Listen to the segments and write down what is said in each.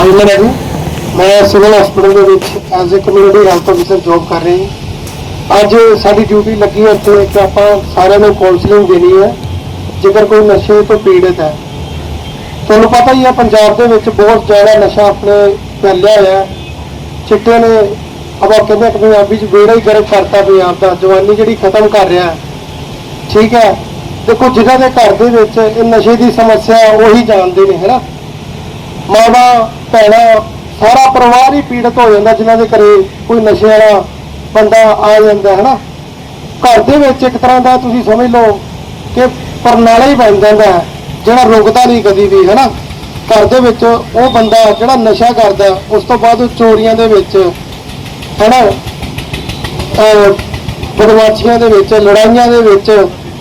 ਭਾਈ ਮੇਰਾ ਜੀ ਮੈਂ ਸਿਵਲ ਹਸਪੀਟਲ ਦੇ ਵਿੱਚ as a community health officer job ਕਰ ਰਹੀ ਹਾਂ। ਅੱਜ ਸਾਡੀ ਡਿਊਟੀ ਲੱਗੀ ਹੈ ਇੱਥੇ ਕਿ ਆਪਾਂ ਸਾਰਿਆਂ ਨੂੰ ਕਾਉਂਸਲਿੰਗ ਦੇਣੀ ਹੈ, ਜੇਕਰ ਕੋਈ ਨਸ਼ੇ ਤੋਂ ਪੀੜਤ ਹੈ। ਤੁਹਾਨੂੰ ਪਤਾ ਹੀ ਹੈ, ਪੰਜਾਬ ਦੇ ਵਿੱਚ ਬਹੁਤ ਜ਼ਿਆਦਾ ਨਸ਼ਾ ਆਪਣੇ ਫੈਲਿਆ ਹੋਇਆ ਹੈ। ਚਿੱਟੇ ਨੇ ਆਪਾਂ ਕਹਿੰਦੇ ਕਿ ਪੰਜਾਬੀ ਚ ਬੇੜਾ ਹੀ ਗਰਕ ਕਰਤਾ ਪੰਜਾਬ ਦਾ, ਜਵਾਨੀ ਜਿਹੜੀ ਖਤਮ ਕਰ ਰਿਹਾ ਠੀਕ ਹੈ। ਦੇਖੋ, ਜਿਹਨਾਂ ਦੇ ਘਰ ਦੇ ਵਿੱਚ ਇਹ ਨਸ਼ੇ ਦੀ ਸਮੱਸਿਆ ਉਹੀ ਜਾਣਦੇ ਨੇ ਹੈਨਾ ਮਾਵਾ ਭੈਣਾਂ, ਸਾਰਾ ਪਰਿਵਾਰ ਹੀ ਪੀੜਤ ਹੋ ਜਾਂਦਾ ਜਿਨ੍ਹਾਂ ਦੇ ਘਰੇ ਕੋਈ ਨਸ਼ੇ ਵਾਲਾ ਬੰਦਾ ਆ ਜਾਂਦਾ ਹੈ ਨਾ ਘਰ ਦੇ ਵਿੱਚ ਇੱਕ ਤਰ੍ਹਾਂ ਦਾ ਤੁਸੀਂ ਸਮਝ ਲਓ ਕਿ ਪਰਨਾਲਾ ਹੀ ਬਣ ਜਾਂਦਾ ਹੈ, ਜਿਹੜਾ ਰੁਕਦਾ ਨਹੀਂ ਕਦੀ ਵੀ ਹੈ ਨਾ ਘਰ ਦੇ ਵਿੱਚ ਉਹ ਬੰਦਾ ਜਿਹੜਾ ਨਸ਼ਾ ਕਰਦਾ, ਉਸ ਤੋਂ ਬਾਅਦ ਉਹ ਚੋਰੀਆਂ ਦੇ ਵਿੱਚ ਹੈ ਨਾ ਅਹ ਬਦਮਾਸ਼ੀਆਂ ਦੇ ਵਿੱਚ, ਲੜਾਈਆਂ ਦੇ ਵਿੱਚ,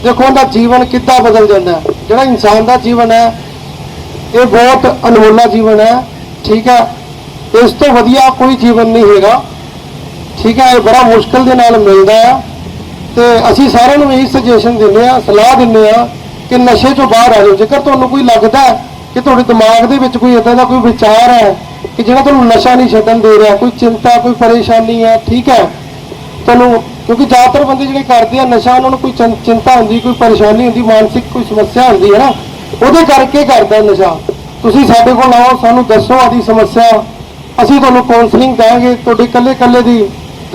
ਦੇਖੋ ਉਹਦਾ ਜੀਵਨ ਕਿੱਦਾਂ ਬਦਲ ਜਾਂਦਾ ਜਿਹੜਾ ਇਨਸਾਨ ਦਾ ਜੀਵਨ ਹੈ, ਇਹ ਬਹੁਤ ਅਨਮੋਲਾ ਜੀਵਨ ਹੈ। ਠੀਕ ਹੈ? ਇਸ ਤੋਂ ਵਧੀਆ ਕੋਈ ਜੀਵਨ ਨਹੀਂ ਹੈਗਾ। ਠੀਕ ਹੈ, ਇਹ ਬੜਾ ਮੁਸ਼ਕਲ ਦੇ ਨਾਲ ਮਿਲਦਾ ਹੈ ਤੇ ਅਸੀਂ ਸਾਰਿਆਂ ਨੂੰ ਇਹੀ ਸੁਜੈਸ਼ਨ ਦਿੰਦੇ ਆ ਸਲਾਹ ਦਿੰਦੇ ਆ ਕਿ ਨਸ਼ੇ ਤੋਂ ਬਾਹਰ ਆ ਜਾਓ। ਜੇਕਰ ਤੁਹਾਨੂੰ ਕੋਈ ਲੱਗਦਾ ਕਿ ਤੁਹਾਡੇ ਦਿਮਾਗ ਦੇ ਵਿੱਚ ਕੋਈ ਇਦਾਂ ਦਾ ਕੋਈ ਵਿਚਾਰ ਹੈ ਕਿ ਜਿਹੜਾ ਤੁਹਾਨੂੰ ਨਸ਼ਾ ਨਹੀਂ ਛੱਡਣ ਦੇ ਰਿਹਾ, ਕੋਈ ਚਿੰਤਾ, ਕੋਈ ਪਰੇਸ਼ਾਨੀ ਹੈ, ਠੀਕ ਹੈ? ਤੁਹਾਨੂੰ, ਕਿਉਂਕਿ ਜ਼ਿਆਦਾਤਰ ਬੰਦੇ ਜਿਹੜੇ ਕਰਦੇ ਆ ਨਸ਼ਾ, ਉਹਨਾਂ ਨੂੰ ਕੋਈ ਚਿੰਤਾ ਹੁੰਦੀ, ਕੋਈ ਪਰੇਸ਼ਾਨੀ ਹੁੰਦੀ, ਮਾਨਸਿਕ ਕੋਈ ਸਮੱਸਿਆ ਹੁੰਦੀ ਹੈ ਨਾ, ਉਹਦੇ ਕਰਕੇ ਕਰਦਾ ਨਸ਼ਾ। ਤੁਸੀਂ ਸਾਡੇ ਕੋਲ ਆਓ, ਸਾਨੂੰ ਦੱਸੋ ਆਦੀ ਸਮੱਸਿਆ। ਅਸੀਂ ਤੁਹਾਨੂੰ ਕਾਉਂਸਲਿੰਗ ਦਾਂਗੇ ਤੁਹਾਡੀ ਇਕੱਲੇ ਇਕੱਲੇ ਦੀ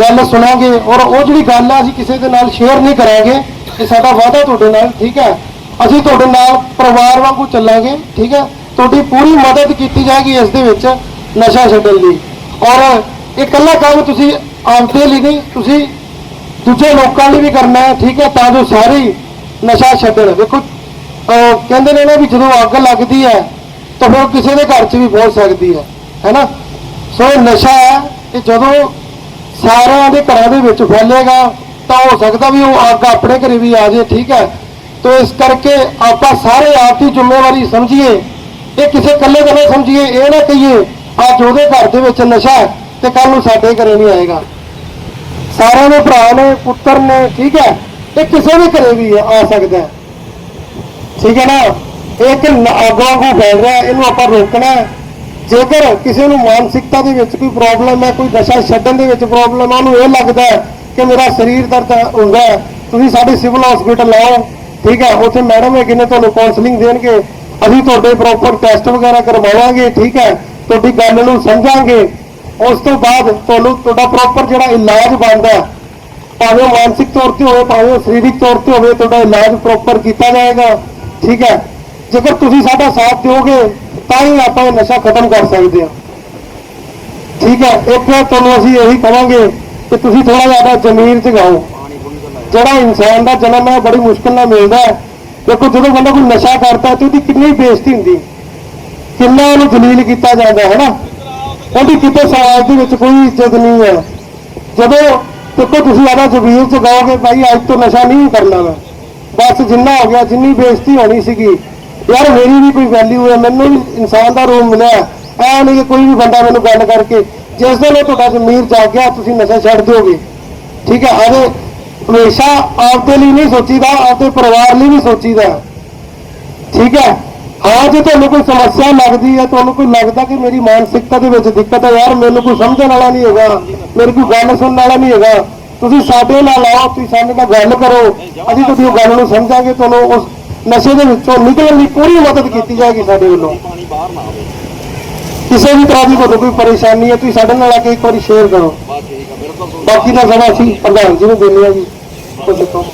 ਗੱਲ ਸੁਣਾਂਗੇ ਔਰ ਉਹ ਜਿਹੜੀ ਗੱਲ ਆ, ਅਸੀਂ ਕਿਸੇ ਦੇ ਨਾਲ ਸ਼ੇਅਰ ਨਹੀਂ ਕਰਾਂਗੇ, ਇਹ ਸਾਡਾ ਵਾਅਦਾ ਤੁਹਾਡੇ ਨਾਲ, ਠੀਕ ਹੈ? ਅਸੀਂ ਤੁਹਾਡੇ ਨਾਲ ਪਰਿਵਾਰ ਵਾਂਗੂ ਚੱਲਾਂਗੇ, ਠੀਕ ਹੈ? ਤੁਹਾਡੀ ਪੂਰੀ ਮਦਦ ਕੀਤੀ ਜਾਏਗੀ ਇਸ ਦੇ ਵਿੱਚ ਨਸ਼ਾ ਛੱਡਣ ਲਈ ਔਰ ਇਹ ਇਕੱਲਾ ਕੰਮ ਤੁਸੀਂ ਆਪਦੇ ਲਈ ਨਹੀਂ, ਤੁਸੀਂ ਦੂਜੇ ਲੋਕਾਂ ਲਈ ਵੀ ਕਰਨਾ ਹੈ, ਠੀਕ ਹੈ? ਤਾਂ ਜੋ ਸਾਰੇ ਨਸ਼ਾ ਛੱਡਣ। ਦੇਖੋ ਕਹਿੰਦੇ ਨੇ ਨਾ ਵੀ ਜਦੋਂ ਅੱਗ ਲੱਗਦੀ ਹੈ ਤਾਂ ਫਿਰ ਕਿਸੇ ਦੇ ਘਰ 'ਚ ਵੀ ਪਹੁੰਚ ਸਕਦੀ ਹੈ, ਹੈਨਾ? ਸੋ ਨਸ਼ਾ ਇਹ ਜਦੋਂ ਸਾਰਿਆਂ ਦੇ ਘਰਾਂ ਦੇ ਵਿੱਚ ਫੈਲੇਗਾ, ਤਾਂ ਹੋ ਸਕਦਾ ਵੀ ਉਹ ਅੱਗ ਆਪਣੇ ਘਰੇ ਵੀ ਆ ਜਾਏ, ਠੀਕ ਹੈ? ਤੋ ਇਸ ਕਰਕੇ ਆਪਾਂ ਸਾਰੇ ਆਪ ਦੀ ਜ਼ਿੰਮੇਵਾਰੀ ਸਮਝੀਏ, ਇਹ ਕਿਸੇ ਇਕੱਲੇ ਦਾ ਨਾ ਸਮਝੀਏ, ਇਹ ਨਾ ਕਹੀਏ ਅੱਜ ਉਹਦੇ ਘਰ ਦੇ ਵਿੱਚ ਨਸ਼ਾ ਤੇ ਕੱਲ ਨੂੰ ਸਾਡੇ ਘਰੇ ਨਹੀਂ ਆਏਗਾ। ਸਾਰਿਆਂ ਦੇ ਭਰਾ ਨੇ, ਪੁੱਤਰ ਨੇ, ਠੀਕ ਹੈ? ਇਹ ਕਿਸੇ ਦੇ ਘਰੇ ਵੀ ਆ ਸਕਦਾ ਠੀਕ ਹੈ ਨਾ? ਇੱਕ ਅੱਗੋਂ ਫੈਲ ਰਿਹਾ, ਇਹਨੂੰ ਆਪਾਂ ਰੋਕਣਾ ਜੇਕਰ ਕਿਸੇ ਨੂੰ ਮਾਨਸਿਕਤਾ ਦੇ ਵਿੱਚ ਕੋਈ ਪ੍ਰੋਬਲਮ ਹੈ, ਕੋਈ ਨਸ਼ਾ ਛੱਡਣ ਦੇ ਵਿੱਚ ਪ੍ਰੋਬਲਮ ਹੈ, ਉਹਨੂੰ ਇਹ ਲੱਗਦਾ ਕਿ ਮੇਰਾ ਸਰੀਰ ਦਰਦ ਹੁੰਦਾ ਤੁਸੀਂ ਸਾਡੇ ਸਿਵਲ ਹਸਪੀਟਲ ਆਓ, ਠੀਕ ਹੈ, ਉੱਥੇ ਮੈਡਮ ਹੈਗੇ ਨੇ, ਤੁਹਾਨੂੰ ਕਾਉਂਸਲਿੰਗ ਦੇਣਗੇ, ਅਸੀਂ ਤੁਹਾਡੇ ਪ੍ਰੋਪਰ ਟੈਸਟ ਵਗੈਰਾ ਕਰਵਾਵਾਂਗੇ, ਠੀਕ ਹੈ, ਤੁਹਾਡੀ ਗੱਲ ਨੂੰ ਸਮਝਾਂਗੇ। ਉਸ ਤੋਂ ਬਾਅਦ ਤੁਹਾਨੂੰ ਤੁਹਾਡਾ ਪ੍ਰੋਪਰ ਜਿਹੜਾ ਇਲਾਜ ਬਣਦਾ ਭਾਵੇਂ ਉਹ ਮਾਨਸਿਕ ਤੌਰ ਤੇ ਹੋਵੇ, ਭਾਵੇਂ ਉਹ ਸਰੀਰਕ ਤੌਰ ਤੇ ਹੋਵੇ, ਤੁਹਾਡਾ ਇਲਾਜ ਪ੍ਰੋਪਰ ਕੀਤਾ ਜਾਏਗਾ, ਠੀਕ ਹੈ। ਜੇਕਰ ਤੁਸੀਂ ਸਾਡਾ ਸਾਥ ਦਿਓਗੇ, ਤਾਂ ਹੀ ਆਪਾਂ ਇਹ ਨਸ਼ਾ ਖਤਮ ਕਰ ਸਕਦੇ ਹਾਂ। ਠੀਕ ਹੈ ਇੱਕ ਤੁਹਾਨੂੰ ਅਸੀਂ ਇਹੀ ਕਹਾਂਗੇ ਕਿ ਤੁਸੀਂ ਥੋੜਾ ਜ਼ਿਆਦਾ ਜ਼ਮੀਰ ਜਗਾਓ ਜਿਹੜਾ ਇਨਸਾਨ ਦਾ ਜਨਮ ਹੈ ਬੜੀ ਮੁਸ਼ਕਲ ਨਾਲ ਮਿਲਦਾ ਹੈ। ਦੇਖੋ, ਜਦੋਂ ਬੰਦਾ ਕੋਈ ਨਸ਼ਾ ਕਰਦਾ ਤੇ ਉਹਦੀ ਕਿੰਨੀ ਬੇਇੱਜ਼ਤੀ ਹੁੰਦੀ ਕਿੰਨਾ ਉਹਨੂੰ ਜਲੀਲ ਕੀਤਾ ਜਾਂਦਾ ਹੈ ਨਾ? ਉਹਦੀ ਕਿਤੇ ਸਮਾਜ ਦੇ ਵਿੱਚ ਕੋਈ ਇੱਜ਼ਤ ਨਹੀਂ ਹੈ। ਜਦੋਂ ਦੇਖੋ, ਤੁਸੀਂ ਆਦਾ ਜ਼ਮੀਰ ਚ ਗਾਓਗੇ ਭਾਈ, ਅੱਜ ਤੋਂ ਨਸ਼ਾ ਨਹੀਂ ਕਰਨਾ ਮੈਂ। ਬਸ ਜਿੰਨਾ ਹੋ ਗਿਆ, ਜਿੰਨੀ ਬੇਇੱਜ਼ਤੀ ਹੋਣੀ ਸੀਗੀ ਯਾਰ ਮੇਰੀ ਵੀ ਕੋਈ ਵੈਲਿਊ ਹੈ, ਮੈਨੂੰ ਵੀ ਇਨਸਾਨ ਦਾ ਰੂਪ ਮਿਲਿਆ ਐ ਨਹੀਂ ਕਿ ਕੋਈ ਵੀ ਬੰਦਾ ਮੈਨੂੰ ਗੱਲ ਕਰਕੇ, ਜਿਸ ਦਿਨ ਇਹ ਤੁਹਾਡਾ ਜ਼ਮੀਰ ਜਾਗ ਗਿਆ, ਤੁਸੀਂ ਨਸ਼ਾ ਛੱਡ ਦਿਓਗੇ। ਠੀਕ ਹੈ ਆਦੇ ਹਮੇਸ਼ਾ ਆਪਦੇ ਲਈ ਨਹੀਂ ਸੋਚੀਦਾ, ਆਪਦੇ ਪਰਿਵਾਰ ਲਈ ਵੀ ਸੋਚੀਦਾ। ਠੀਕ ਹੈ, ਹਾਂ, ਜੇ ਤੁਹਾਨੂੰ ਕੋਈ ਸਮੱਸਿਆ ਲੱਗਦੀ ਹੈ, ਤੁਹਾਨੂੰ ਕੋਈ ਲੱਗਦਾ ਕਿ ਮੇਰੀ ਮਾਨਸਿਕਤਾ ਦੇ ਵਿੱਚ ਦਿੱਕਤ ਹੈ, ਯਾਰ ਮੈਨੂੰ ਕੋਈ ਸਮਝਣ ਵਾਲਾ ਨਹੀਂ ਹੈਗਾ, ਮੇਰੀ ਕੋਈ ਗੱਲ ਸੁਣਨ ਵਾਲਾ ਨਹੀਂ ਹੈਗਾ, ਤੁਸੀਂ ਸਾਡੇ ਨਾਲ ਆਓ, ਤੁਸੀਂ ਸਾਡੇ ਨਾਲ ਗੱਲ ਕਰੋ, ਅਸੀਂ ਤੁਹਾਡੀ ਉਹ ਗੱਲ ਨੂੰ ਸਮਝਾਂਗੇ, ਤੁਹਾਨੂੰ ਉਸ ਨਸ਼ੇ ਦੇ ਵਿੱਚੋਂ ਨਿਕਲਣ ਲਈ ਪੂਰੀ ਮਦਦ ਕੀਤੀ ਜਾਏਗੀ ਸਾਡੇ ਵੱਲੋਂ। ਕਿਸੇ ਵੀ ਤਰ੍ਹਾਂ ਦੀ ਤੁਹਾਨੂੰ ਕੋਈ ਪਰੇਸ਼ਾਨੀ ਹੈ, ਤੁਸੀਂ ਸਾਡੇ ਨਾਲ ਆ ਕੇ ਇੱਕ ਵਾਰੀ ਸ਼ੇਅਰ ਕਰੋ। ਬਾਕੀ ਦਾ ਸਮਾਂ ਅਸੀਂ ਪ੍ਰਧਾਨ ਜੀ ਨੂੰ ਦਿੰਦੇ ਹਾਂ ਜੀ। ਤੁਸੀਂ ਕਹੋ